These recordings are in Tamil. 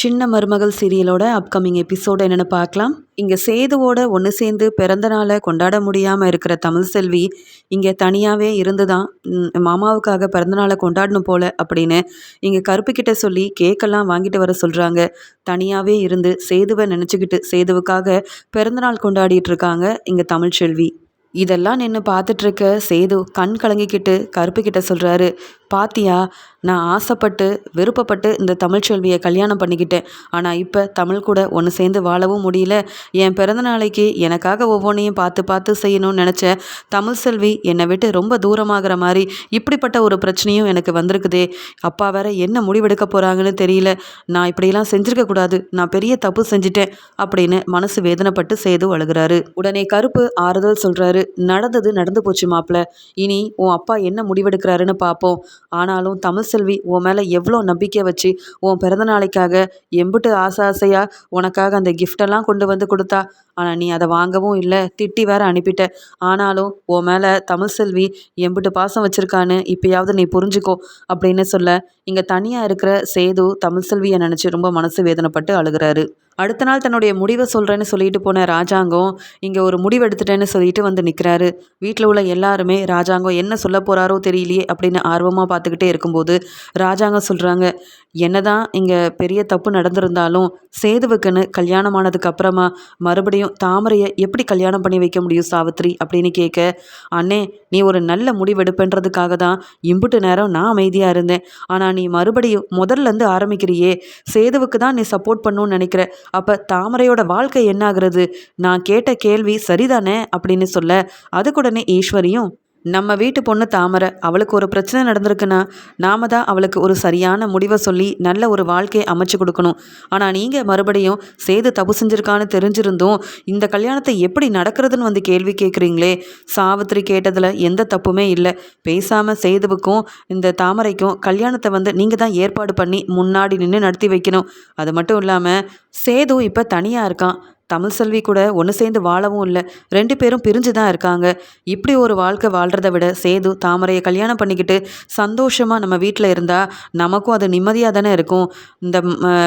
சின்ன மருமகள் சீரியலோட அப்கமிங் எபிசோடு என்னென்னு பார்க்கலாம். இங்கே சேதுவோட ஒன்று சேர்ந்து பிறந்த நாளை கொண்டாட முடியாமல் இருக்கிற தமிழ் செல்வி இங்கே தனியாகவே இருந்து தான் மாமாவுக்காக பிறந்தநாளை கொண்டாடணும் போல அப்படின்னு இங்கே கருப்புக்கிட்ட சொல்லி கேக்கெல்லாம் வாங்கிட்டு வர சொல்கிறாங்க தனியாகவே இருந்து சேதுவை நினச்சிக்கிட்டு சேதுவுக்காக பிறந்தநாள் கொண்டாடிட்டு இருக்காங்க இங்கே தமிழ் செல்வி. இதெல்லாம் நின்று பார்த்துட்ருக்க சேது கண் கலங்கிக்கிட்டு கருப்புக்கிட்ட சொல்கிறாரு பாத்தியா நான் ஆசைப்பட்டு விருப்பப்பட்டு இந்த தமிழ்ச்செல்வியை கல்யாணம் பண்ணிக்கிட்டேன். ஆனால் இப்போ தமிழ் கூட ஒன்று சேர்ந்து வாழவும் முடியல. என் பிறந்த நாளைக்கு எனக்காக ஒவ்வொன்றையும் பார்த்து பார்த்து செய்யணும்னு நினச்ச தமிழ் செல்வி என்னை விட்டு ரொம்ப தூரமாகிற மாதிரி இப்படிப்பட்ட ஒரு பிரச்சனையும் எனக்கு வந்திருக்குதே. அப்பா வேற என்ன முடிவெடுக்க போகிறாங்கன்னு தெரியல. நான் இப்படியெல்லாம் செஞ்சுருக்கக்கூடாது நான் பெரிய தப்பு செஞ்சுட்டேன் அப்படின்னு மனசு வேதனைப்பட்டு சேது அழுகிறாரு. உடனே கருப்பு ஆறுதல் சொல்கிறாரு நடந்தது நடந்து போச்சு மாப்பிள்ள இனி உன் அப்பா என்ன முடிவெடுக்கிறாருன்னு பார்ப்போம் ஆனாலும் தமிழ் செல்வி உன் மேலே எவ்வளோ நம்பிக்கை வச்சு உன் பிறந்த நாளைக்காக எம்பிட்டு ஆசை ஆசையாக உனக்காக அந்த கிஃப்டெல்லாம் கொண்டு வந்து கொடுத்தா. ஆனால் நீ அதை வாங்கவும் இல்லை திட்டி வேற அனுப்பிட்ட. ஆனாலும் உன் மேலே தமிழ் செல்வி எம்பிட்டு பாசம் வச்சுருக்கான்னு இப்போயாவது நீ புரிஞ்சுக்கோ அப்படின்னு சொல்ல இங்கே தனியாக இருக்கிற சேது தமிழ் செல்வியை நினச்சி ரொம்ப மனசு வேதனைப்பட்டு அழுகிறாரு. அடுத்த நாள் தன்னுடைய முடிவை சொல்கிறேன்னு சொல்லிட்டு போன ராஜாங்கம் இங்கே ஒரு முடிவு எடுத்துட்டேன்னு சொல்லிட்டு வந்து நிற்கிறாரு வீட்டில் உள்ள எல்லாருமே ராஜாங்கம் என்ன சொல்ல போகிறாரோ தெரியலையே அப்படின்னு ஆர்வமாக பார்த்துக்கிட்டே இருக்கும்போது ராஜாங்கம் சொல்கிறாங்க என்னதான் இங்கே பெரிய தப்பு நடந்திருந்தாலும் சேதுவுக்குன்னு கல்யாணமானதுக்கு அப்புறமா மறுபடியும் தாமரையை எப்படி கல்யாணம் பண்ணி வைக்க முடியும் சாவித்ரி அப்படின்னு கேட்க அண்ணே நீ ஒரு நல்ல முடிவெடுப்பேன்றதுக்காக தான் இம்புட்டு நேரம் நான் அமைதியாக இருந்தேன். ஆனால் நீ மறுபடியும் முதல்லேருந்து ஆரம்பிக்கிறியே. சேதுவுக்கு தான் நீ சப்போர்ட் பண்ணணும்னு நினைக்கிற. அப்போ தாமரையோட வாழ்க்கை என்னாகிறது? நான் கேட்ட கேள்வி சரிதானே? அப்படின்னு சொல்ல அதுக்குடனே ஈஸ்வரியும் நம்ம வீட்டு பொண்ணு தாமரை அவளுக்கு ஒரு பிரச்சனை நடந்திருக்குன்னா நாம தான் அவளுக்கு ஒரு சரியான முடிவை சொல்லி நல்ல ஒரு வாழ்க்கையை அமைச்சு கொடுக்கணும். ஆனால் நீங்கள் மறுபடியும் சேது தப்பு செஞ்சுருக்கான்னு தெரிஞ்சிருந்தும் இந்த கல்யாணத்தை எப்படி நடக்கிறதுன்னு வந்து கேள்வி கேட்குறீங்களே? சாவித்திரி கேட்டதில் எந்த தப்புமே இல்லை. பேசாமல் சேதுவுக்கும் இந்த தாமரைக்கும் கல்யாணத்தை வந்து நீங்கள் தான் ஏற்பாடு பண்ணி முன்னாடி நின்று நடத்தி வைக்கணும். அது மட்டும் இல்லாமல் சேது இப்போ தனியாக இருக்கான். தமிழ் செல்வி கூட ஒன்று சேர்ந்து வாழவும் இல்லை. ரெண்டு பேரும் பிரிஞ்சு தான் இருக்காங்க. இப்படி ஒரு வாழ்க்கை வாழ்கிறத விட சேது தாமரையை கல்யாணம் பண்ணிக்கிட்டு சந்தோஷமாக நம்ம வீட்டில் இருந்தால் நமக்கும் அது நிம்மதியாக தானே இருக்கும். இந்த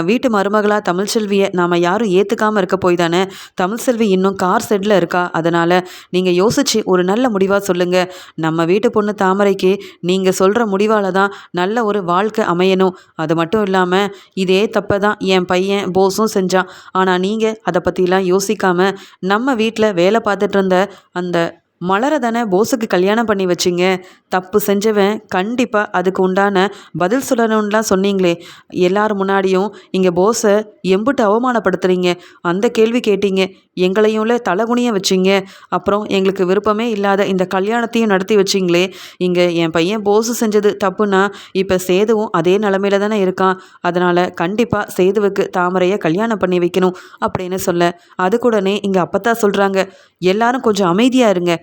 வீட்டு மருமகளாக தமிழ் செல்வியை நாம் யாரும் ஏற்றுக்காமல் இருக்க போய் தானே? தமிழ் செல்வி இன்னும் கார் செட்டில் இருக்கா? அதனால் நீங்கள் யோசித்து ஒரு நல்ல முடிவாக சொல்லுங்கள் நம்ம வீட்டு பொண்ணு தாமரைக்கு நீங்கள் சொல்கிற முடிவால் தான் நல்ல ஒரு வாழ்க்கை அமையணும். அது மட்டும் இல்லாமல் இதே தப்பை தான் என் பையன் போஸும் செஞ்சான். ஆனால் நீங்கள் அதை பற்றி பற்றிலாம் யோசிக்காமல் நம்ம வீட்டில் வேலை பார்த்துட்டு இருந்த அந்த மலரை தானே போஸுக்கு கல்யாணம் பண்ணி வச்சிங்க. தப்பு செஞ்சவன் கண்டிப்பாக அதுக்கு உண்டான பதில் சொல்லணும்லாம் சொன்னீங்களே. எல்லார் முன்னாடியும் இங்கே போஸை எம்புட்டு அவமானப்படுத்துகிறீங்க அந்த கேள்வி கேட்டீங்க. எங்களையும்ல தலகுனிய வச்சிங்க. அப்புறம் எங்களுக்கு விருப்பமே இல்லாத இந்த கல்யாணத்தையும் நடத்தி வச்சிங்களே. இங்கே என் பையன் போஸு செஞ்சது தப்புன்னா இப்போ சேதுவும் அதே நிலமையில தானே இருக்கான். அதனால் கண்டிப்பாக சேதுவுக்கு தாமரையை கல்யாணம் பண்ணி வைக்கணும் அப்படின்னு சொல்ல. அதுக்குடனே இங்கே அப்பத்தா சொல்கிறாங்க எல்லாரும் கொஞ்சம் அமைதியாக இருங்க.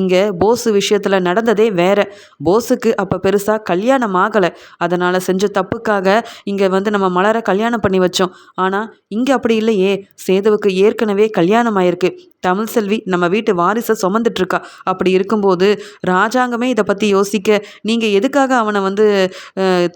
இங்கே போஸு விஷயத்தில் நடந்ததே வேற. போஸுக்கு அப்போ பெருசாக கல்யாணம் ஆகலை. அதனால் செஞ்ச தப்புக்காக இங்கே வந்து நம்ம மலரை கல்யாணம் பண்ணி வச்சோம். ஆனால் இங்கே அப்படி இல்லையே. சேதுவுக்கு ஏற்கனவே கல்யாணம் ஆயிருக்கு. தமிழ் செல்வி நம்ம வீட்டு வாரிசை சுமந்துட்டுருக்கா அப்படி இருக்கும்போது ராஜாங்கமே இதை பற்றி யோசிக்க நீங்கள் எதுக்காக அவனை வந்து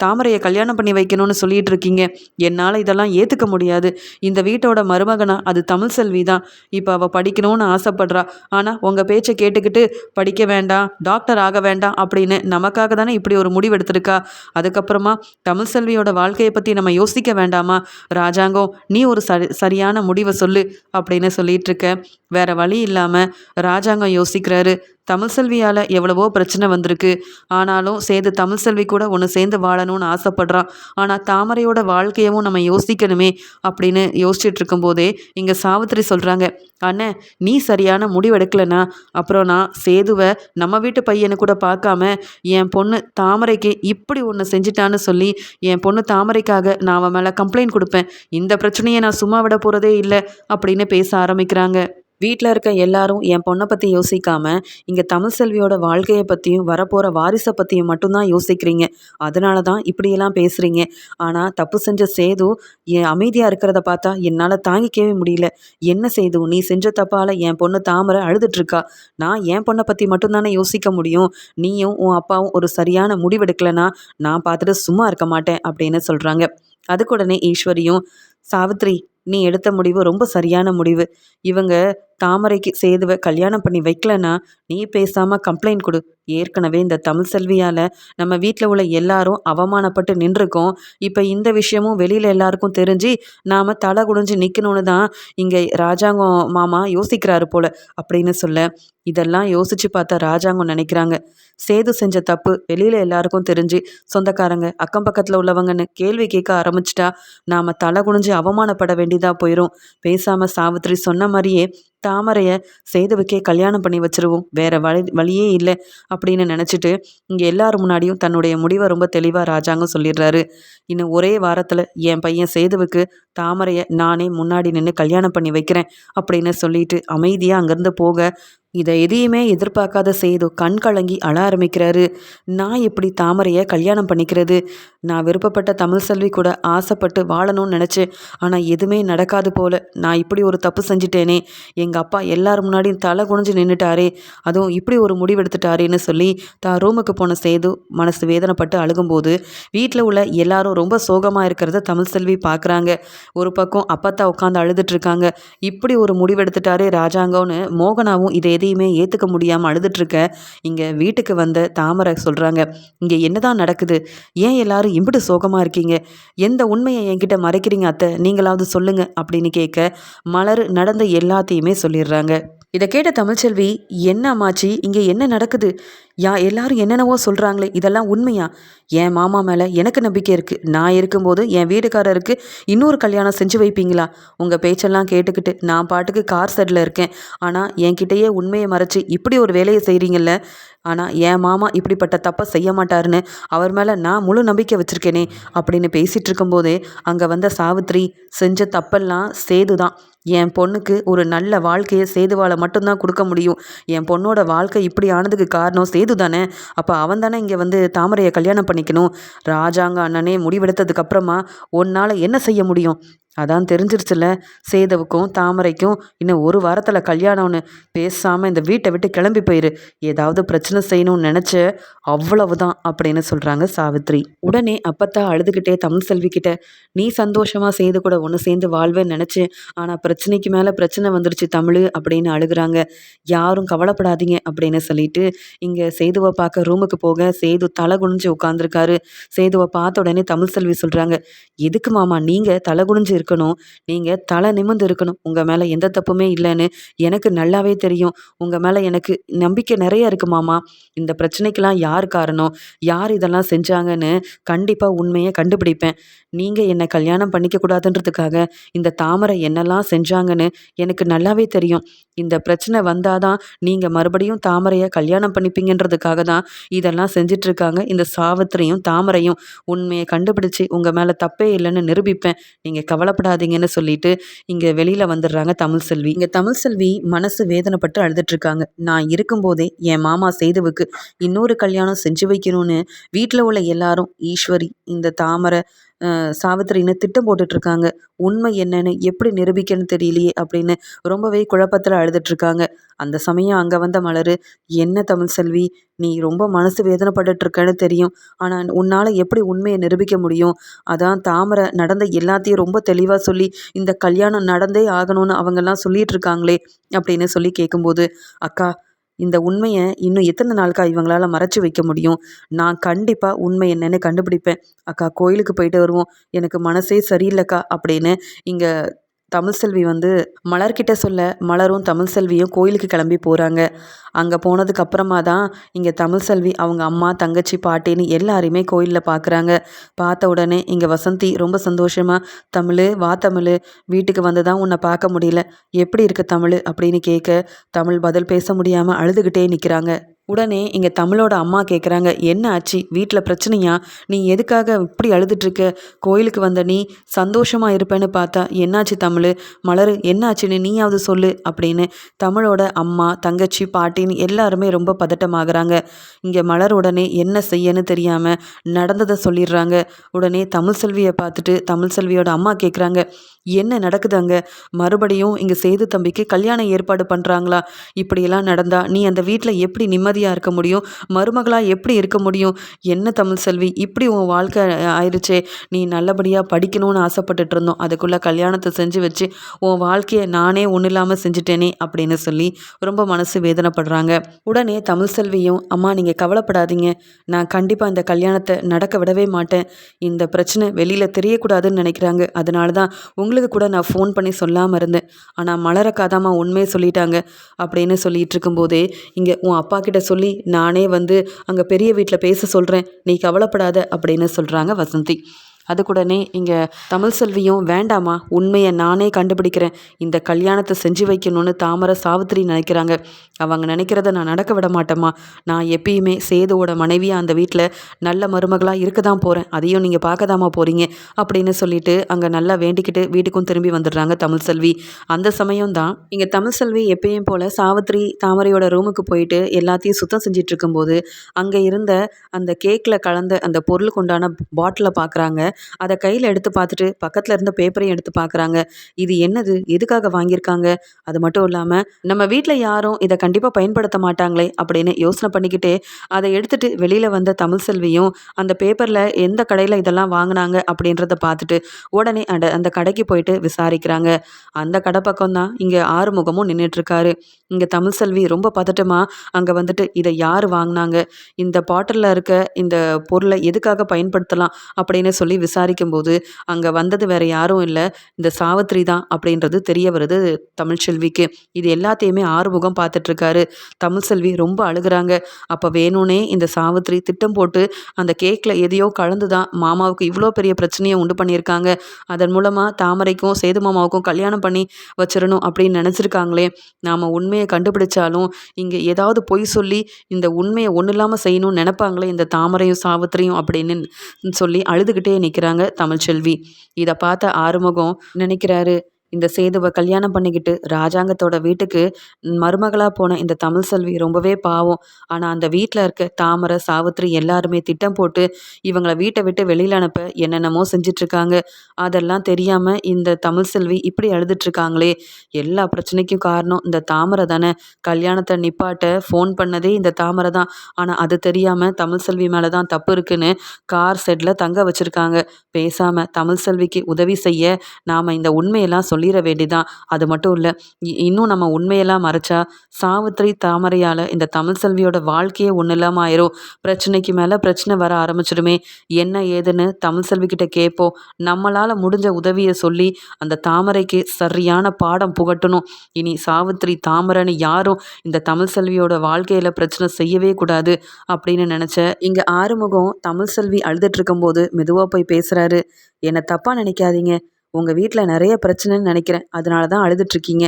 தாமரையை கல்யாணம் பண்ணி வைக்கணும்னு சொல்லிட்டு இருக்கீங்க? என்னால் இதெல்லாம் ஏற்றுக்க முடியாது. இந்த வீட்டோட மருமகனா அது தமிழ் செல்வி தான். இப்போ அவள் படிக்கணும்னு ஆசைப்படுறா. ஆனால் உங்கள் பேச்சை கேட்டுக்கிட்டு படிக்க வேண்டாம் டாக்டர் ஆக வேண்டாம் அப்படின்னு நமக்காக தானே இப்படி ஒரு முடிவு எடுத்திருக்கா? அதுக்கப்புறமா தமிழ் செல்வியோட வாழ்க்கையை பற்றி நம்ம யோசிக்க வேண்டாமா? ராஜாங்கம் நீ ஒரு சரி சரியான முடிவை சொல்லு அப்படின்னு சொல்லிட்டு இருக்க. வேற வழி இல்லாமல் ராஜாங்கம் யோசிக்கிறாரு. தமிழ் செல்வியால் எவ்வளவோ பிரச்சனை வந்திருக்கு. ஆனாலும் சேர்ந்து தமிழ் செல்வி கூட ஒன்று சேர்ந்து வாழணும்னு ஆசைப்படுறான் ஆனால் தாமரையோட வாழ்க்கையவும் நம்ம யோசிக்கணுமே அப்படின்னு யோசிச்சுட்டு இருக்கும்போதே இங்கே சாவித்திரி சொல்கிறாங்க அண்ணன் நீ சரியான முடிவெடுக்கலனா அப்புறம் நான் சேதுவை நம்ம வீட்டு பையனை கூட பார்க்காம என் பொண்ணு தாமரைக்கு இப்படி ஒன்று செஞ்சிட்டான்னு சொல்லி என் பொண்ணு தாமரைக்காக நான் அவன் மேலே கம்ப்ளைண்ட் கொடுப்பேன். இந்த பிரச்சனையை நான் சும்மா விட போகிறதே இல்லை அப்படின்னு பேச ஆரம்பிக்கிறாங்க. வீட்டில் இருக்க எல்லாரும் என் பொண்ணை பற்றி யோசிக்காமல் இங்கே தமிழ் செல்வியோட வாழ்க்கையை பற்றியும் வரப்போகிற வாரிசை பற்றியும் மட்டும்தான் யோசிக்கிறீங்க. அதனால தான் இப்படியெல்லாம் பேசுகிறீங்க ஆனால் தப்பு செஞ்ச சேது என் அமைதியாக இருக்கிறத பார்த்தா என்னால் தாங்கிக்கவே முடியல. என்ன செய்து நீ செஞ்ச தப்பால் என் பொண்ணு தாமரை அழுதுட்ருக்கா? நான் என் பொண்ணை பற்றி மட்டும்தானே யோசிக்க முடியும்? நீயும் உன் அப்பாவும் ஒரு சரியான முடிவெடுக்கலைன்னா நான் பார்த்துட்டு சும்மா இருக்க மாட்டேன் அப்படின்னு சொல்கிறாங்க அதுக்குடனே ஈஸ்வரியும் சாவித்ரி நீ எடுத்த முடிவு ரொம்ப சரியான முடிவு. இவங்க தாமரைக்கு சேதுவை கல்யாணம் பண்ணி வைக்கலன்னா நீ பேசாம கம்ப்ளைண்ட் கொடு. ஏற்கனவே இந்த தமிழ் செல்வியால் நம்ம வீட்டில் உள்ள எல்லாரும் அவமானப்பட்டு நின்றுருக்கோம். இப்போ இந்த விஷயமும் வெளியில் எல்லாருக்கும் தெரிஞ்சு நாம் தலை குடிஞ்சு நிற்கணும்னு தான் இங்கே ராஜாங்கம் மாமா யோசிக்கிறாரு போல அப்படின்னு சொல்ல. இதெல்லாம் யோசிச்சு பார்த்தா ராஜாங்கம் நினைக்கிறாங்க. சேது செஞ்ச தப்பு வெளியில் எல்லாருக்கும் தெரிஞ்சு சொந்தக்காரங்க அக்கம் பக்கத்தில் உள்ளவங்கன்னு கேள்வி கேட்க ஆரம்பிச்சிட்டா நாம் தலை குனிஞ்சு அவமானப்பட வேண்டியதாக போயிடும் பேசாமல் சாவித்திரி சொன்ன மாதிரியே தாமரையை சேதுவுக்கே கல்யாணம் பண்ணி வச்சிருவோம். வேற வழி வழியே இல்லை அப்படின்னு நினச்சிட்டு இங்கே எல்லாரும் முன்னாடியும் தன்னுடைய முடிவை ரொம்ப தெளிவாக ராஜாங்கம் சொல்லிடுறாரு. இன்னும் ஒரே வாரத்தில் என் பையன் சேதுவுக்கு தாமரையை நானே முன்னாடி நின்று கல்யாணம் பண்ணி வைக்கிறேன் அப்படின்னு சொல்லிட்டு அமைதியாக அங்கேருந்து போக இதை எதையுமே எதிர்பார்க்காத சேது கண் கலங்கி அழ ஆரம்பிக்கிறாரு. நான் எப்படி தாமரையை கல்யாணம் பண்ணிக்கிறது? நான் விருப்பப்பட்ட தமிழ் செல்வி கூட ஆசைப்பட்டு வாழணும்னு நினச்சேன். ஆனால் எதுவுமே நடக்காது போல. நான் இப்படி ஒரு தப்பு செஞ்சிட்டேனே. எங்கள் அப்பா எல்லார் முன்னாடியும் தலை குனிஞ்சு நின்றுட்டாரே அதுவும் இப்படி ஒரு முடிவெடுத்துட்டாரேன்னு சொல்லி தான் ரூமுக்கு போன சேது மனசு வேதனைப்பட்டு அழுகும்போது வீட்டில் உள்ள எல்லாரும் ரொம்ப சோகமாக இருக்கிறத தமிழ் செல்வி பார்க்குறாங்க ஒரு பக்கம் அப்பத்தா உட்காந்து அழுதுட்டு இருக்காங்க. இப்படி ஒரு முடிவெடுத்துட்டாரே ராஜாங்கம்னு மோகனாவும் இதை எதையுமே ஏற்றுக்க முடியாமல் அழுதுட்ருக்க இங்கே வீட்டுக்கு வந்த தாமரை சொல்கிறாங்க இங்கே என்னதான் நடக்குது? ஏன் எல்லாரும் இம்பிட்டு சோகமாக இருக்கீங்க? எந்த உண்மையை என்கிட்ட மறைக்கிறீங்க அத்தை? நீங்களாவது சொல்லுங்கள் அப்படின்னு கேட்க மலர் நடந்த எல்லாத்தையுமே சொல்லிடுறாங்க. இதை கேட்ட தமிழ்ச்செல்வி என்ன அம்மாச்சி இங்கே என்ன நடக்குது? யா எல்லாரும் என்னென்னவோ சொல்கிறாங்களே இதெல்லாம் உண்மையா? என் மாமா மேலே எனக்கு நம்பிக்கை இருக்குது நான் இருக்கும்போது என் வீட்டுக்காரருக்கு இன்னொரு கல்யாணம் செஞ்சு வைப்பீங்களா? உங்கள் பேச்செல்லாம் கேட்டுக்கிட்டு நான் பாட்டுக்கு கார் செட்டில் இருக்கேன். ஆனால் என்கிட்டயே உண்மையை மறைச்சி இப்படி ஒரு வேலையை செய்கிறீங்கல்ல ஆனால் என் மாமா இப்படிப்பட்ட தப்பை செய்ய மாட்டாருன்னு அவர் மேலே நான் முழு நம்பிக்கை வச்சுருக்கேனே அப்படின்னு பேசிகிட்டு இருக்கும்போதே அங்கே வந்த சாவித்ரி செஞ்ச தப்பெல்லாம் சேது தான் என் பொண்ணுக்கு ஒரு நல்ல வாழ்க்கையை சேதுவால் மட்டும்தான் கொடுக்க முடியும். என் பொண்ணோட வாழ்க்கை இப்படி ஆனதுக்கு காரணம் சேது தானே? அப்போ அவன் தானே இங்கே வந்து தாமரையை கல்யாணம் பண்ணிக்கணும். ராஜாங்க அண்ணனே முடிவெடுத்ததுக்கப்புறமா உன்னால் என்ன செய்ய முடியும்? அதான் தெரிஞ்சிருச்சுல. சேதவுக்கும் தாமரைக்கும் இன்னும் ஒரு வாரத்தில் கல்யாணம்னு. பேசாமல் இந்த வீட்டை விட்டு கிளம்பி போயிரு. ஏதாவது பிரச்சனை செய்யணும்னு நினச்ச அவ்வளவுதான் அப்படின்னு சொல்கிறாங்க சாவித்ரி. உடனே அப்பத்தா அழுதுகிட்டே தமிழ் செல்விக்கிட்ட நீ சந்தோஷமாக செய்து கூட ஒன்று சேர்ந்து வாழ்வேன்னு நினச்சேன் ஆனால் பிரச்சனைக்கு மேலே பிரச்சனை வந்துருச்சு தமிழ் அப்படின்னு அழுகுறாங்க. யாரும் கவலைப்படாதீங்க அப்படின்னு சொல்லிட்டு இங்கே சேதுவை பார்க்க ரூமுக்கு போக சேது தலை குனிஞ்சு உட்காந்துருக்காரு சேதுவை பார்த்த உடனே தமிழ் செல்வி சொல்கிறாங்க எதுக்கு மாமா நீங்கள் தலை குனிஞ்சு இருக்கணும். நீங்கள் தலை நிமிர்ந்து இருக்கணும். உங்கள் மேலே எந்த தப்புமே இல்லைன்னு எனக்கு நல்லாவே தெரியும். உங்கள் மேலே எனக்கு நம்பிக்கை நிறைய இருக்கு மாமா. இந்த பிரச்சனைக்கெல்லாம் யார் காரணம்? யார் இதெல்லாம் செஞ்சாங்கன்னு கண்டிப்பாக உண்மையை கண்டுபிடிப்பேன். நீங்கள் என்னை கல்யாணம் பண்ணிக்க கூடாதுன்றதுக்காக இந்த தாமரை என்னெல்லாம் செஞ்சாங்கன்னு எனக்கு நல்லாவே தெரியும். இந்த பிரச்சனை வந்தாதான் நீங்கள் மறுபடியும் தாமரையை கல்யாணம் பண்ணிப்பீங்கன்றதுக்காக தான் இதெல்லாம் செஞ்சிட்ருக்காங்க. இந்த சாவத்திரையும் தாமரையும் உண்மையை கண்டுபிடிச்சி உங்கள் மேலே தப்பே இல்லைன்னு நிரூபிப்பேன். நீங்கள் கவலைப்படாதீங்கன்னு சொல்லிட்டு இங்கே வெளியில் வந்துடுறாங்க தமிழ் செல்வி. இங்கே தமிழ் செல்வி மனசு வேதனைப்பட்டு அழுதுட்ருக்காங்க. நான் இருக்கும்போதே என் மாமா சேதுவுக்கு இன்னொரு கல்யாணம் செஞ்சு வைக்கணும்னு வீட்டில் உள்ள எல்லாரும் ஈஸ்வரி இந்த தாமரை சாவித்திரின்னு திட்டம் போட்டுட்ருக்காங்க. உண்மை என்னன்னு எப்படி நிரூபிக்கன்னு தெரியலையே அப்படின்னு ரொம்பவே குழப்பத்தில் அழுதுட்ருக்காங்க. அந்த சமயம் அங்கே வந்த மலர் என்ன தமிழ் செல்வி நீ ரொம்ப மனசு வேதனைப்பட்டுட்ருக்கன்னு தெரியும். ஆனால் உன்னால் எப்படி உண்மையை நிரூபிக்க முடியும்? அதான் தாமரை நடந்த எல்லாத்தையும் ரொம்ப தெளிவாக சொல்லி இந்த கல்யாணம் நடந்தே ஆகணும்னு அவங்கெல்லாம் சொல்லிட்டு இருக்காங்களே அப்படின்னு சொல்லி கேட்கும்போது அக்கா இந்த உண்மையை இன்னும் எத்தனை நாளுக்கா இவங்களால மறைச்சி வைக்க முடியும்? நான் கண்டிப்பாக உண்மை என்னன்னு கண்டுபிடிப்பேன். அக்கா கோயிலுக்கு போயிட்டு வருவோம். எனக்கு மனசே சரியில்லைக்கா அப்படின்னு இங்கே தமிழ் செல்வி வந்து மலர்கிட்ட சொல்ல மலரும் தமிழ் செல்வியும் கோயிலுக்கு கிளம்பி போகிறாங்க அங்கே போனதுக்கு அப்புறமா தான் இங்கே தமிழ் செல்வி அவங்க அம்மா தங்கச்சி பாட்டின்னு எல்லாரையுமே கோயிலில் பார்க்குறாங்க பார்த்த உடனே இங்கே வசந்தி ரொம்ப சந்தோஷமாக தமிழ் வா தமிழ் வீட்டுக்கு வந்து தான் உன்னை பார்க்க முடியல. எப்படி இருக்கு தமிழ்? அப்படின்னு கேட்க தமிழ் பதில் பேச முடியாமல் அழுதுகிட்டே நிற்கிறாங்க உடனே இங்கே தமிழோட அம்மா கேட்குறாங்க என்ன ஆச்சு? வீட்டில் பிரச்சனையா? நீ எதுக்காக இப்படி அழுதுட்ருக்க? கோயிலுக்கு வந்த நீ சந்தோஷமாக இருப்பேன்னு பார்த்தா என்னாச்சு தமிழ்? மலர் என்னாச்சுன்னு நீயாவது சொல்லு அப்படின்னு தமிழோட அம்மா தங்கச்சி பாட்டின்னு எல்லாருமே ரொம்ப பதட்டமாகறாங்க. இங்கே மலர் உடனே என்ன செய்யன்னு தெரியாமல் நடந்ததை சொல்லிடுறாங்க. உடனே தமிழ் செல்வியை பார்த்துட்டு தமிழ் செல்வியோட அம்மா கேட்குறாங்க என்ன நடக்குது அங்கே? மறுபடியும் இங்கே சேது தம்பிக்கு கல்யாணம் ஏற்பாடு பண்ணுறாங்களா இப்படியெல்லாம் நடந்தா நீ அந்த வீட்டில் எப்படி நிம்மதி மனைவியாக இருக்க முடியும்? மருமகளாக எப்படி இருக்க முடியும்? என்ன தமிழ் செல்வி? இப்படி உன் வாழ்க்கை ஆயிடுச்சே நீ நல்லபடியாக படிக்கணும்னு ஆசைப்பட்டுட்டு இருந்தோம் அதுக்குள்ளே கல்யாணத்தை செஞ்சு வச்சு உன் வாழ்க்கையை நானே ஒன்றும் இல்லாமல் செஞ்சுட்டேனே அப்படின்னு சொல்லி ரொம்ப மனசு வேதனைப்படுறாங்க. உடனே தமிழ் செல்வியும் அம்மா நீங்கள் கவலைப்படாதீங்க. நான் கண்டிப்பாக இந்த கல்யாணத்தை நடக்க விடவே மாட்டேன். இந்த பிரச்சனை வெளியில் தெரியக்கூடாதுன்னு நினைக்கிறாங்க. அதனால தான் உங்களுக்கு கூட நான் ஃபோன் பண்ணி சொல்லாமல் இருந்தேன். ஆனால் மலரக்காதாம்மா உண்மையை சொல்லிட்டாங்க. அப்படின்னு சொல்லிட்டு இருக்கும்போதே இங்கே உன் அப்பா கிட்ட சொல்லி நானே வந்து அங்கே பெரிய வீட்டில் பேச சொல்கிறேன் நீ கவலைப்படாத அப்படின்னு சொல்கிறாங்க வசந்தி. அதுக்குடனே இங்கே தமிழ் செல்வியும் வேண்டாமா உண்மையை நானே கண்டுபிடிக்கிறேன். இந்த கல்யாணத்தை செஞ்சு வைக்கணும்னு தாமரை சாவித்திரி நினைக்கிறாங்க. அவங்க நினைக்கிறத நான் நடக்க விட மாட்டேம்மா. நான் எப்பயுமே சேதுவோட மனைவியாக அந்த வீட்டில் நல்ல மருமகளாக இருக்க தான் போகிறேன் அதையும் நீங்கள் பார்க்க தாமா போகிறீங்க அப்படின்னு சொல்லிட்டு அங்கே நல்லா வேண்டிக்கிட்டு வீட்டுக்கும் திரும்பி வந்துடுறாங்க தமிழ் செல்வி. அந்த சமயம் தான் இங்கே தமிழ் செல்வி எப்பயும் போல் சாவித்திரி தாமரையோட ரூமுக்கு போயிட்டு எல்லாத்தையும் சுத்தம் செஞ்சிட்டு இருக்கும்போது அங்கே இருந்த அந்த கேக்கில் கலந்த அந்த பொருளுக்கு உண்டான பாட்டிலை பார்க்குறாங்க அதை கையில் எடுத்து பார்த்துட்டு பக்கத்தில் இருந்த பேப்பரையும் எடுத்து பார்க்குறாங்க. இது என்னது? எதுக்காக வாங்கியிருக்காங்க? அது மட்டும் இல்லாமல் நம்ம வீட்டில் யாரும் இதை கண்டிப்பாக பயன்படுத்த மாட்டாங்களே அப்படின்னு யோசனை பண்ணிக்கிட்டே அதை எடுத்துட்டு வெளியில் வந்த தமிழ் செல்வியும் அந்த பேப்பரில் எந்த கடையில் இதெல்லாம் வாங்கினாங்க அப்படின்றத பார்த்துட்டு உடனே அந்த அந்த கடைக்கு போயிட்டு விசாரிக்கிறாங்க. அந்த கடை பக்கம் தான் இங்கே ஆறுமுகமும் நின்றுட்டுருக்காரு இங்கே தமிழ் செல்வி ரொம்ப பதட்டமாக அங்கே வந்துட்டு இதை யார் வாங்கினாங்க? இந்த பாட்டிலில் இருக்க இந்த பொருளை எதுக்காக பயன்படுத்தலாம்? அப்படின்னு சொல்லி விசாரிக்கும்போது அங்கே வந்தது வேற யாரும் இல்லை இந்த சாவித்திரி தான் அப்படின்றது தெரிய வருது தமிழ்ச்செல்விக்கு இது எல்லாத்தையுமே ஆறுமுகம் பார்த்துட்ருக்காரு. தமிழ்செல்வி ரொம்ப அழுகுறாங்க. அப்போ வேணும்னே இந்த சாவித்திரி திட்டம் போட்டு அந்த கேக்கில் எதையோ கலந்து தான் மாமாவுக்கு இவ்வளோ பெரிய பிரச்சனையை உண்டு பண்ணியிருக்காங்க. அதன் மூலமாக தாமரைக்கும் சேது மாமாவுக்கும் கல்யாணம் பண்ணி வச்சிடணும் அப்படின்னு நினச்சிருக்காங்களே. நாம் உண்மையை கண்டுபிடிச்சாலும் இங்கே ஏதாவது பொய் சொல்லி இந்த உண்மையை ஒன்றும் இல்லாமல் செய்யணும்னு நினைப்பாங்களே இந்த தாமரையும் சாவித்திரியும் அப்படின்னு சொல்லி அழுதுகிட்டே நிற்கிறாங்க தமிழ்ச்செல்வி இதை பார்த்த ஆறுமுகம் நினைக்கிறாரு. இந்த சேதுவை கல்யாணம் பண்ணிக்கிட்டு ராஜாங்கத்தோட வீட்டுக்கு மருமகளாக போன இந்த தமிழ் செல்வி ரொம்பவே பாவம். ஆனால் அந்த வீட்டில் இருக்க தாமரை சாவித்திரி எல்லாருமே திட்டம் போட்டு இவங்களை வீட்டை விட்டு வெளியில் அனுப்ப என்னென்னமோ செஞ்சிட்ருக்காங்க. அதெல்லாம் தெரியாமல் இந்த தமிழ் செல்வி இப்படி அழுதுட்ருக்காங்களே. எல்லா பிரச்சனைக்கும் காரணம் இந்த தாமரை தானே. கல்யாணத்தை நிப்பாட்ட ஃபோன் பண்ணதே இந்த தாமரை தான். ஆனால் அது தெரியாமல் தமிழ் செல்வி மேலே தான் தப்பு இருக்குன்னு கார் செட்டில் தங்க வச்சுருக்காங்க. பேசாமல் தமிழ் செல்விக்கு உதவி செய்ய நாம் இந்த உண்மையெல்லாம் சொல்லி சொல்லிட வேண்டிதான். அது மட்டும் இல்லை இன்னும் நம்ம உண்மையெல்லாம் மறைச்சா சாவித்திரி தாமரையால் இந்த தமிழ் செல்வியோட வாழ்க்கையே ஒன்றும் இல்லாமல் ஆயிரும். பிரச்சனைக்கு மேலே பிரச்சனை வர ஆரம்பிச்சிடுமே. என்ன ஏதுன்னு தமிழ் செல்விக்கிட்ட கேட்போம் நம்மளால் முடிஞ்ச உதவியை சொல்லி அந்த தாமரைக்கு சரியான பாடம் புகட்டணும். இனி சாவித்திரி தாமரைன்னு யாரும் இந்த தமிழ் செல்வியோட வாழ்க்கையில் பிரச்சனை செய்யவே கூடாது அப்படின்னு நினச்ச இங்கே ஆறுமுகம் தமிழ் செல்வி அழுதுட்டு இருக்கும்போது மெதுவாக போய் பேசுகிறாரு என்னை தப்பாக நினைக்காதீங்க. உங்கள் வீட்டில் நிறைய பிரச்சனைன்னு நினைக்கிறேன். அதனால தான் அழுதுட்ருக்கீங்க.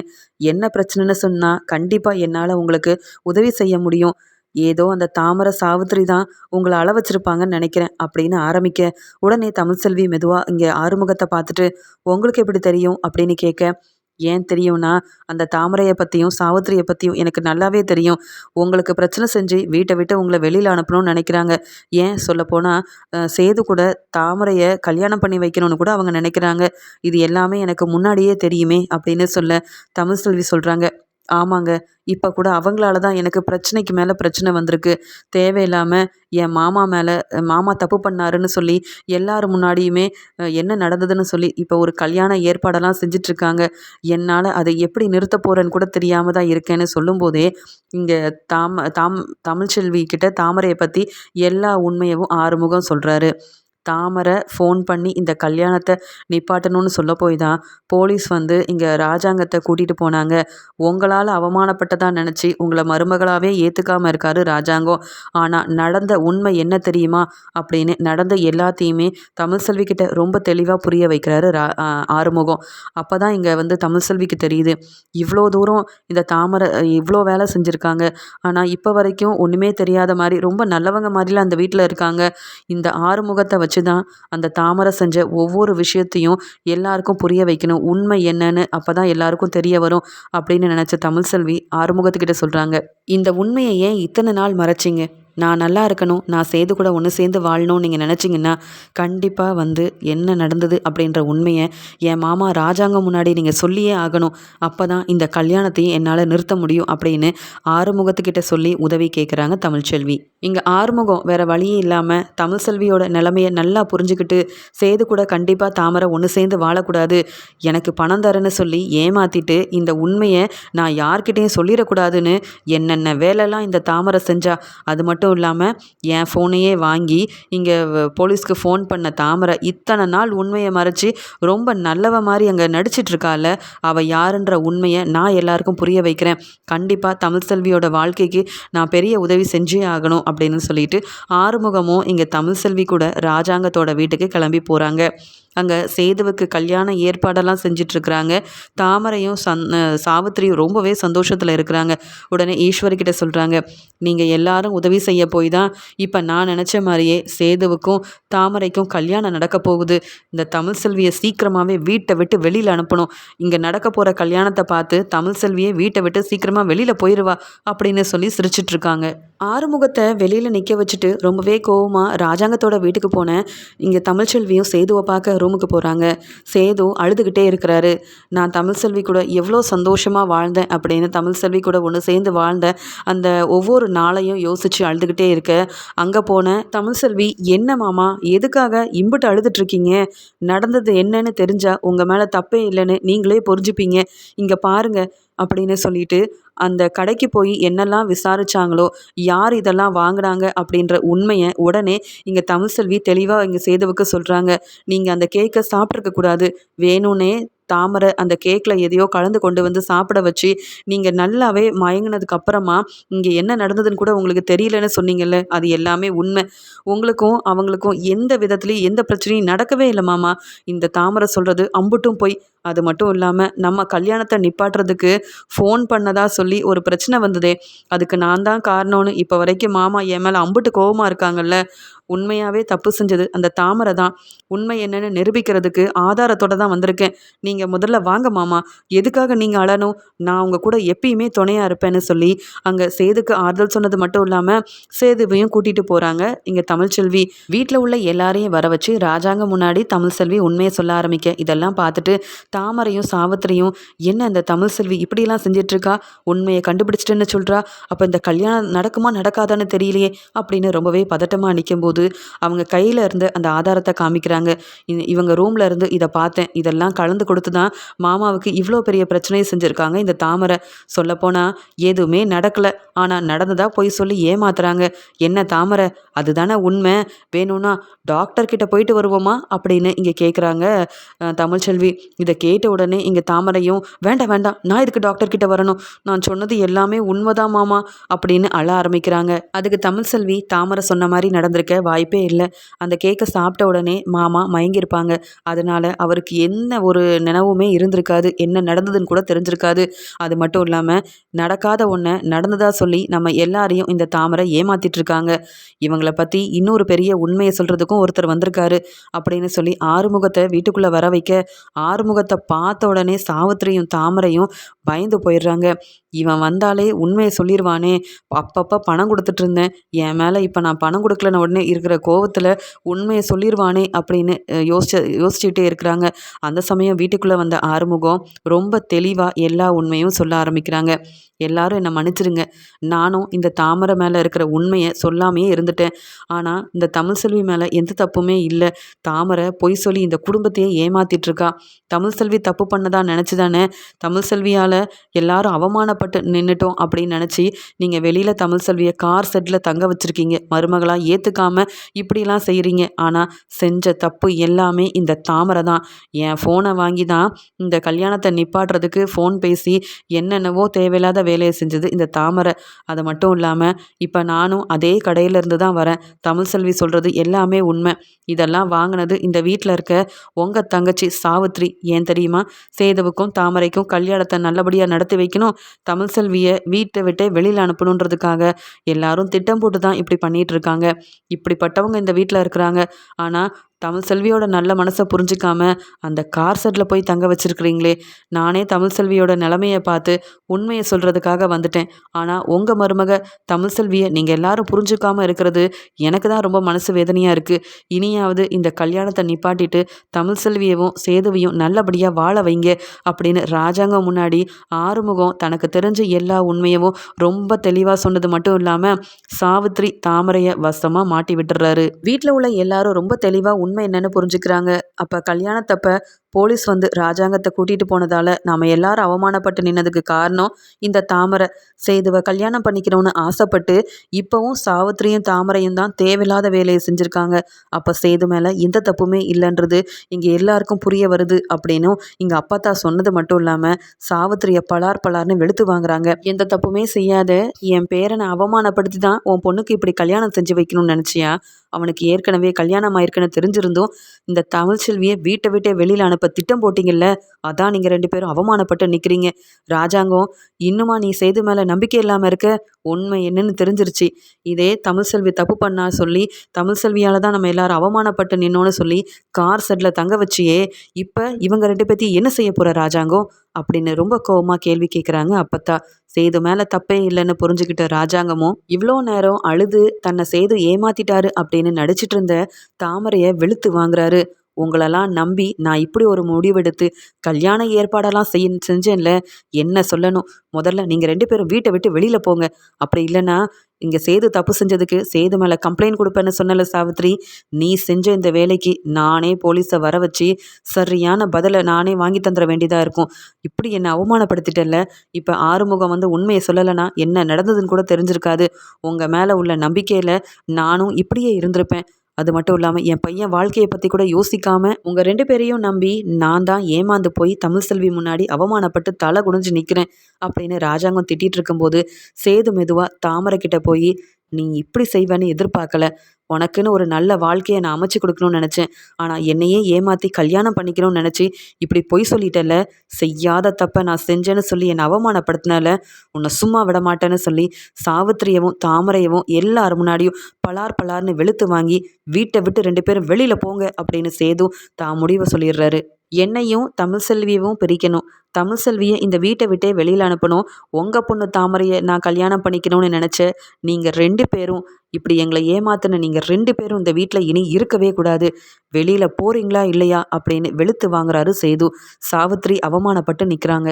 என்ன பிரச்சனைன்னு சொன்னால் கண்டிப்பாக என்னால் உங்களுக்கு உதவி செய்ய முடியும். ஏதோ அந்த தாமரை சாவித்திரி தான் உங்களை அள வச்சிருப்பாங்கன்னு நினைக்கிறேன் அப்படின்னு ஆரம்பிக்க உடனே தமிழ்செல்வி மெதுவாக இங்கே ஆறுமுகத்தை பார்த்துட்டு உங்களுக்கு எப்படி தெரியும்? அப்படின்னு கேட்க ஏன் தெரியும்னா அந்த தாமரையை பற்றியும் சாவித்திரியை பற்றியும் எனக்கு நல்லாவே தெரியும். உங்களுக்கு பிரச்சனை செஞ்சு வீட்டை விட்டு உங்களை வெளியில் அனுப்பணும்னு நினைக்கிறாங்க. ஏன் சொல்லப்போனால் சேது கூட தாமரையை கல்யாணம் பண்ணி வைக்கணும்னு கூட அவங்க நினைக்கிறாங்க. இது எல்லாமே எனக்கு முன்னாடியே தெரியுமே அப்படின்னு சொல்ல தமிழ் செல்வி சொல்கிறாங்க ஆமாங்க. இப்போ கூட அவங்களால தான் எனக்கு பிரச்சனைக்கு மேலே பிரச்சனை வந்திருக்கு. தேவையில்லாமல் என் மாமா மேலே மாமா தப்பு பண்ணாருன்னு சொல்லி எல்லார் முன்னாடியுமே என்ன நடந்ததுன்னு சொல்லி இப்போ ஒரு கல்யாண ஏற்பாடெல்லாம் செஞ்சிட்ருக்காங்க. என்னால் அதை எப்படி நிறுத்த போகிறேன்னு கூட தெரியாமல் தான் இருக்கேன்னு சொல்லும்போதே இங்கே தாம தாம் தமிழ்ச்செல்வி கிட்ட தாமரையை பற்றி எல்லா உண்மையவும் ஆறுமுகம் சொல்கிறாரு தாமரை ஃபோன் பண்ணி இந்த கல்யாணத்தை நிப்பாட்டணும்னு சொல்ல போய் தான் போலீஸ் வந்து இங்கே ராஜாங்கத்தை கூட்டிகிட்டு போனாங்க. உங்களால் அவமானப்பட்டதாக நினச்சி உங்களை மருமகளாகவே ஏற்றுக்காமல் இருக்காரு ராஜாங்கம். ஆனால் நடந்த உண்மை என்ன தெரியுமா? அப்படின்னு நடந்த எல்லாத்தையுமே தமிழ் செல்விக்கிட்ட ரொம்ப தெளிவாக புரிய வைக்கிறாரு ரா ஆறுமுகம். அப்போ தான் இங்கே வந்து தமிழ் செல்விக்கு தெரியுது. இவ்வளோ தூரம் இந்த தாமரை இவ்வளோ வேலை செஞ்சுருக்காங்க. ஆனால் இப்போ வரைக்கும் ஒன்றுமே தெரியாத மாதிரி ரொம்ப நல்லவங்க மாதிரிலாம் அந்த வீட்டில் இருக்காங்க. இந்த ஆறுமுகத்தை வச்சு வச்சு தான் அந்த தாமரை செஞ்ச ஒவ்வொரு விஷயத்தையும் எல்லாருக்கும் புரிய வைக்கணும். உண்மை என்னன்னு அப்போ தான் எல்லாருக்கும் தெரிய வரும் அப்படின்னு நினச்ச தமிழ் செல்வி ஆறுமுகத்துக்கிட்ட சொல்கிறாங்க இந்த உண்மையை ஏன் இத்தனை நாள் மறைச்சிங்க? நான் நல்லா இருக்கணும் நான் சேது கூட ஒன்று சேர்ந்து வாழணும்னு நீங்கள் நினச்சிங்கன்னா கண்டிப்பாக வந்து என்ன நடந்தது அப்படின்ற உண்மையை என் மாமா ராஜாங்கம் முன்னாடி நீங்கள் சொல்லியே ஆகணும். அப்போ தான் இந்த கல்யாணத்தையும் என்னால் நிறுத்த முடியும் அப்படின்னு ஆறுமுகத்துக்கிட்ட சொல்லி உதவி கேட்குறாங்க தமிழ்ச்செல்வி இங்கே ஆறுமுகம் வேறு வழியே இல்லாமல் தமிழ்செல்வியோட நிலமையை நல்லா புரிஞ்சுக்கிட்டு சேது கூட கண்டிப்பாக தாமரை ஒன்று சேர்ந்து வாழக்கூடாது. எனக்கு பணம் தரேன்னு சொல்லி ஏமாற்றிட்டு இந்த உண்மையை நான் யார்கிட்டேயும் சொல்லிடக்கூடாதுன்னு என்னென்ன வேலைலாம் இந்த தாமரை செஞ்சா அது மட்டும் மட்டும் இல்லாமல் என் ஃபோனையே வாங்கி இங்கே போலீஸ்க்கு ஃபோன் பண்ண தாமரை இத்தனை நாள் உண்மையை மறைச்சி ரொம்ப நல்லவ மாதிரி அங்கே நடிச்சிட்ருக்கால அவள் யாருன்ற உண்மையை நான் எல்லாருக்கும் புரிய வைக்கிறேன். கண்டிப்பாக தமிழ் செல்வியோட வாழ்க்கைக்கு நான் பெரிய உதவி செஞ்சே ஆகணும் அப்படின்னு சொல்லிட்டு ஆறுமுகமும் இங்கே தமிழ் செல்வி கூட ராஜாங்கத்தோட வீட்டுக்கு கிளம்பி போகிறாங்க அங்கே சேதுவுக்கு கல்யாண ஏற்பாடெல்லாம் செஞ்சிட்ருக்குறாங்க தாமரையும் சந் சாவித்திரியும் ரொம்பவே சந்தோஷத்தில் இருக்கிறாங்க. உடனே ஈஸ்வரிக்கிட்ட சொல்கிறாங்க நீங்கள் எல்லாரும் உதவி செய்ய போய் தான் இப்போ நான் நினச்ச மாதிரியே சேதுவுக்கும் தாமரைக்கும் கல்யாணம் நடக்க போகுது. இந்த தமிழ் செல்வியை சீக்கிரமாகவே வீட்டை விட்டு வெளியில் அனுப்பணும். இங்கே நடக்க போகிற கல்யாணத்தை பார்த்து தமிழ் செல்வியை வீட்டை விட்டு சீக்கிரமாக வெளியில் போயிடுவா அப்படின்னு சொல்லி சிரிச்சிட்ருக்காங்க ஆறுமுகத்தை வெளியில் நிற்க வச்சுட்டு ரொம்பவே கோவமாக ராஜாங்கத்தோட வீட்டுக்கு போனேன் இங்கே தமிழ்ச்செல்வியும் சேதுவை பார்க்க ரூமுக்கு போகிறாங்க சேது அழுதுகிட்டே இருக்கிறாரு. நான் தமிழ் செல்வி கூட எவ்வளோ சந்தோஷமாக வாழ்ந்தேன் அப்படின்னு தமிழ் செல்வி கூட ஒன்று சேர்ந்து வாழ்ந்த அந்த ஒவ்வொரு நாளையும் யோசித்து அழுதுகிட்டே இருக்க. அங்கே போன தமிழ் செல்வி என்ன மாமா எதுக்காக இம்பிட்டு அழுதுட்ருக்கீங்க? நடந்தது என்னன்னு தெரிஞ்சால் உங்கள் மேலே தப்பே இல்லைன்னு நீங்களே புரிஞ்சுப்பீங்க. இங்கே பாருங்கள் அப்படின்னு சொல்லிட்டு அந்த கடைக்கு போய் என்னெல்லாம் விசாரிச்சாங்களோ யார் இதெல்லாம் வாங்கினாங்க அப்படின்ற உண்மையை உடனே இங்கே தமிழ்செல்வி தெளிவாக இங்கே சேதுவுக்கு சொல்கிறாங்க நீங்கள் அந்த கேக்கை சாப்பிட்ருக்க கூடாது. வேணும்னே தாமரை அந்த கேக்கில் எதையோ கலந்து கொண்டு வந்து சாப்பிட வச்சு நீங்கள் நல்லாவே மயங்கினதுக்கு அப்புறமா இங்கே என்ன நடந்ததுன்னு கூட உங்களுக்கு தெரியலன்னு சொன்னீங்கல்ல அது எல்லாமே உண்மை. உங்களுக்கும் அவங்களுக்கும் எந்த விதத்துலேயும் எந்த பிரச்சனையும் நடக்கவே இல்லை மாமா. இந்த தாமரை சொல்கிறது அம்புட்டும் போய் அது மட்டும் இல்லாமல் நம்ம கல்யாணத்தை நிப்பாட்டுறதுக்கு ஃபோன் பண்ணதாக சொல்லி ஒரு பிரச்சனை வந்ததே. அதுக்கு நான் தான் காரணம்னு இப்போ வரைக்கும் மாமா என் மேலே அம்புட்டு கோபமாக இருக்காங்கல்ல. உண்மையாகவே தப்பு செஞ்சது அந்த தாமரை தான். உண்மை என்னன்னு நிரூபிக்கிறதுக்கு ஆதாரத்தோடு தான் வந்திருக்கேன். நீங்கள் முதல்ல வாங்க மாமா. எதுக்காக நீங்கள் அழணும்? நான் உங்கள் கூட எப்பயுமே துணையாக இருப்பேன்னு சொல்லி அங்கே சேதுக்கு ஆறுதல் சொன்னது மட்டும் இல்லாமல் சேதுவையும் கூட்டிகிட்டு போகிறாங்க இங்கே தமிழ்ச்செல்வி வீட்டில் உள்ள எல்லாரையும் வர வச்சு ராஜாங்க முன்னாடி தமிழ்செல்வி உண்மையை சொல்ல ஆரம்பிக்க. இதெல்லாம் பார்த்துட்டு தாமரையும் சாவித்திரியும் என்ன இந்த தமிழ் செல்வி இப்படிலாம் செஞ்சிட்ருக்கா? உண்மையை கண்டுபிடிச்சிட்டேன்னு சொல்கிறா அப்போ இந்த கல்யாணம் நடக்குமா நடக்காதான்னு தெரியலையே அப்படின்னு ரொம்பவே பதட்டமாக நிற்கும்போது அவங்க கையில் இருந்து அந்த ஆதாரத்தை காமிக்கிறாங்க. இவங்க ரூமில் இருந்து இதை பார்த்தேன். இதெல்லாம் கலந்து கொடுத்து தான் மாமாவுக்கு இவ்வளோ பெரிய பிரச்சனையை செஞ்சுருக்காங்க இந்த தாமரை. சொல்லப்போனால் எதுவுமே நடக்கலை. ஆனால் நடந்ததாக போய் சொல்லி ஏமாத்துறாங்க. என்ன தாமரை? அதுதானே உண்மை. வேணும்னா டாக்டர்கிட்ட போயிட்டு வருவோமா? அப்படின்னு இங்கே கேட்குறாங்க தமிழ்ச்செல்வி இதை கேட்ட உடனே இங்கே தாமரையும் வேண்டாம் வேண்டாம் நான் இதுக்கு டாக்டர் கிட்ட வரணும்? நான் சொன்னது எல்லாமே உண்மைதான் மாமா அப்படின்னு அழ ஆரம்பிக்கிறாங்க. அதுக்கு தமிழ் செல்வி தாமரை சொன்ன மாதிரி நடந்திருக்க வாய்ப்பே இல்லை. அந்த கேக்கை சாப்பிட்ட உடனே மாமா மயங்கியிருப்பாங்க. அதனால அவருக்கு என்ன ஒரு நினைவுமே இருந்திருக்காது. என்ன நடந்ததுன்னு கூட தெரிஞ்சிருக்காது. அது மட்டும் இல்லாமல் நடக்காத ஒன்றை நடந்ததா சொல்லி நம்ம எல்லாரையும் இந்த தாமரை ஏமாத்திட்டு இருக்காங்க இவங்களை பற்றி இன்னொரு பெரிய உண்மையை சொல்கிறதுக்கும் ஒருத்தர் வந்திருக்காரு அப்படின்னு சொல்லி ஆறுமுகத்தை வீட்டுக்குள்ளே வர வைக்க ஆறுமுகத்தை பார்த்த உடனே சாவித்திரியும் தாமரையும் பயந்து போயிடுறாங்க. இவன் வந்தாலே உண்மையை சொல்லிடுவானே அப்பப்போ பணம் கொடுத்துட்டு இருந்தேன். என் மேலே இப்போ நான் பணம் கொடுக்கலன உடனே இருக்கிற கோவத்தில் உண்மையை சொல்லிடுவானே அப்படின்னு யோசிச்சு யோசிச்சுட்டே இருக்கிறாங்க. அந்த சமயம் வீட்டுக்குள்ளே வந்த ஆறுமுகம் ரொம்ப தெளிவாக எல்லா உண்மையும் சொல்ல ஆரம்பிக்கிறாங்க. எல்லாரும் என்னை மன்னிச்சிருங்க. நானும் இந்த தாமரை மேலே இருக்கிற உண்மையை சொல்லாமையே இருந்துட்டேன். ஆனால் இந்த தமிழ் செல்வி மேலே எந்த தப்புமே இல்லை. தாமரை பொய் சொல்லி இந்த குடும்பத்தையே ஏமாத்திட்டுருக்கா தமிழ் செல்வி தப்பு பண்ணதா நினச்சி தானே தமிழ் செல்வியால் எல்லாரும் அவமானப்பட்டு நின்றுட்டோம் அப்படின்னு நினச்சி நீங்கள் வெளியில் தமிழ் செல்வியை கார் செட்டில் தங்க வச்சுருக்கீங்க. மருமகளாக ஏற்றுக்காமல் இப்படிலாம் செய்கிறீங்க ஆனால் செஞ்ச தப்பு எல்லாமே இந்த தாமரை தான். என் ஃபோனை வாங்கி தான் இந்த கல்யாணத்தை நிப்பாட்டுறதுக்கு ஃபோன் பேசி என்னென்னவோ தேவையில்லாத வேலையை செஞ்சது இந்த தாமரை. அது மட்டும் இல்லாமல் இப்போ நானும் அதே கடையிலேருந்து தான் வரேன். தமிழ் செல்வி சொல்கிறது எல்லாமே உண்மை. இதெல்லாம் வாங்கினது இந்த வீட்டில் இருக்க உங்கள் தங்கச்சி சாவித்ரி. என் தெரியுமா? சேதுவுக்கும் தாமரைக்கும் கல்யாணத்தை நல்லபடியாக நடத்தி வைக்கணும். தமிழ் செல்வியை வீட்டை விட்டே வெளியில் அனுப்பணுன்றதுக்காக எல்லாரும் திட்டம் போட்டு தான் இப்படி பண்ணிகிட்டு இருக்காங்க. இப்படிப்பட்டவங்க இந்த வீட்டில் இருக்கிறாங்க. ஆனால் தமிழ் செல்வியோட நல்ல மனசை புரிஞ்சிக்காம அந்த கார் செட்டில் போய் தங்க வச்சிருக்கிறீங்களே. நானே தமிழ் செல்வியோட நிலமையை பார்த்து உண்மையை சொல்கிறதுக்காக வந்துட்டேன். ஆனால் உங்கள் மருமக தமிழ் செல்வியை நீங்கள் எல்லாரும் புரிஞ்சுக்காமல் இருக்கிறது எனக்கு தான் ரொம்ப மனசு வேதனையாக இருக்குது இனியாவது இந்த கல்யாணத்தை நிப்பாட்டிட்டு தமிழ் செல்வியவும் சேதுவையும் நல்லபடியாக வாழ வைங்க அப்படின்னு ராஜாங்கம் முன்னாடி ஆறுமுகம் தனக்கு தெரிஞ்ச எல்லா உண்மையவும் ரொம்ப தெளிவாக சொன்னது மட்டும் இல்லாமல் சாவித்ரி தாமரையை வசமாக மாட்டி விட்டுறாரு. வீட்டில் உள்ள எல்லாரும் ரொம்ப தெளிவாக உண்மை என்னன்னு புரிஞ்சுக்கிறாங்க. அப்போ கல்யாணத்தப்போ போலீஸ் வந்து ராஜாங்கத்தை கூட்டிகிட்டு போனதால் நாம் எல்லாரும் அவமானப்பட்டு நின்னதுக்கு காரணம் இந்த தாமரை. செய்துவ கல்யாணம் பண்ணிக்கணும்னு ஆசைப்பட்டு இப்போவும் சாவித்திரியும் தாமரையும் தான் தேவையில்லாத வேலையை செஞ்சுருக்காங்க. அப்போ செய்து மேலே எந்த தப்புமே இல்லைன்றது இங்கே எல்லாருக்கும் புரிய வருது அப்படின்னும் இங்கே அப்பா சொன்னது மட்டும் இல்லாமல் சாவித்திரியை பலார் பலார்னு வெளுத்து வாங்குறாங்க. எந்த தப்புமே செய்யாத என் பேரனை அவமானப்படுத்தி தான் உன் பொண்ணுக்கு இப்படி கல்யாணம் செஞ்சு வைக்கணும்னு நினச்சியா? அவனுக்கு ஏற்கனவே கல்யாணம் ஆயிருக்குன்னு தெரிஞ்சிருந்தும் இந்த தமிழ்ச்செல்வியை வீட்டை விட்டே வெளியில் அனுப்ப இப்போ திட்டம் போட்டிங்கல்ல? அதான் நீங்கள் ரெண்டு பேரும் அவமானப்பட்டு நிற்கிறீங்க ராஜாங்கம் இன்னுமா நீ செய்து மேலே நம்பிக்கை இல்லாமல் இருக்க? உண்மை என்னன்னு தெரிஞ்சிருச்சு. இதே தமிழ்செல்வி தப்பு பண்ணா சொல்லி தமிழ்செல்வியால் தான் நம்ம எல்லாரும் அவமானப்பட்டு நின்னோன்னு சொல்லி கார் செட்டில் தங்க வச்சியே இப்போ இவங்க ரெண்டு பேர்த்தையும் என்ன செய்ய போகிற ராஜாங்கம்? அப்படின்னு ரொம்ப கோவமாக கேள்வி கேட்குறாங்க அப்பத்தா. சேது மேலே தப்பே இல்லைன்னு புரிஞ்சுக்கிட்ட ராஜாங்கமும் இவ்வளோ நேரம் அழுது தன்னை சேது ஏமாத்திட்டாரு அப்படின்னு நடிச்சிட்டு இருந்த தாமரையை வெளுத்து வாங்குறாரு. உங்களெல்லாம் நம்பி நான் இப்படி ஒரு முடிவெடுத்து கல்யாண ஏற்பாடெல்லாம் செய் செஞ்சேன்ல என்ன சொல்லணும்? முதல்ல நீங்கள் ரெண்டு பேரும் வீட்டை விட்டு வெளியில் போங்க. அப்படி இல்லைன்னா இங்கே சேது தப்பு செஞ்சதுக்கு சேது மேலே கம்ப்ளைண்ட் கொடுப்பேன்னு சொன்னல சாவித்ரி நீ செஞ்ச இந்த வேலைக்கு நானே போலீஸை வர வச்சு சரியான பதிலை நானே வாங்கி தந்துட வேண்டியதாக இருக்கும். இப்படி என்னை அவமானப்படுத்திட்டல இப்போ ஆறுமுகம் வந்து உண்மையை சொல்லலைன்னா என்ன நடந்ததுன்னு கூட தெரிஞ்சிருக்காது. உங்கள் மேலே உள்ள நம்பிக்கையில் நானும் இப்படியே இருந்திருப்பேன். அது மட்டும் இல்லாமல் என் பையன் வாழ்க்கையை பற்றி கூட யோசிக்காமல் உங்கள் ரெண்டு பேரையும் நம்பி நான் தான் ஏமாந்து போய் தமிழ் செல்வி முன்னாடி அவமானப்பட்டு தலை குடிஞ்சு நிற்கிறேன் அப்படின்னு ராஜாங்கம் திட்டிகிட்டு இருக்கும்போது சேது மெதுவாக தாமரை கிட்ட போய் நீ இப்படி செய்வேன்னு எதிர்பார்க்கல. உனக்குன்னு ஒரு நல்ல வாழ்க்கையை நான் அமைச்சு கொடுக்கணும்னு நினச்சேன். ஆனால் என்னையே ஏமாற்றி கல்யாணம் பண்ணிக்கணும்னு நினச்சி இப்படி பொய் சொல்லிட்டல செய்யாத தப்பை நான் செஞ்சேன்னு சொல்லி என்னை அவமானப்படுத்தினால உன்னை சும்மா விட மாட்டேன்னு சொல்லி சாவித்திரியவும் தாமரையவும் எல்லார் முன்னாடியும் பலார் பலார்னு வெளுத்து வாங்கி வீட்டை விட்டு ரெண்டு பேரும் வெளியில் போங்க அப்படின்னு சேதும் தான் முடிவை சொல்லிடுறாரு. என்னையும் தமிழ் செல்வியவும் பிரிக்கணும். தமிழ் செல்வியை இந்த வீட்டை விட்டே வெளியில் அனுப்பணும். உங்கள் பொண்ணு தாமரையை நான் கல்யாணம் பண்ணிக்கணும்னு நினச்சேன் நீங்கள் ரெண்டு பேரும் இப்படி எங்களை ஏமாத்தின நீங்கள் ரெண்டு பேரும் இந்த வீட்டில் இனி இருக்கவே கூடாது. வெளியில் போகிறீங்களா இல்லையா அப்படின்னு வெளுத்து வாங்குறாரு சேது. சாவித்ரி அவமானப்பட்டு நிற்கிறாங்க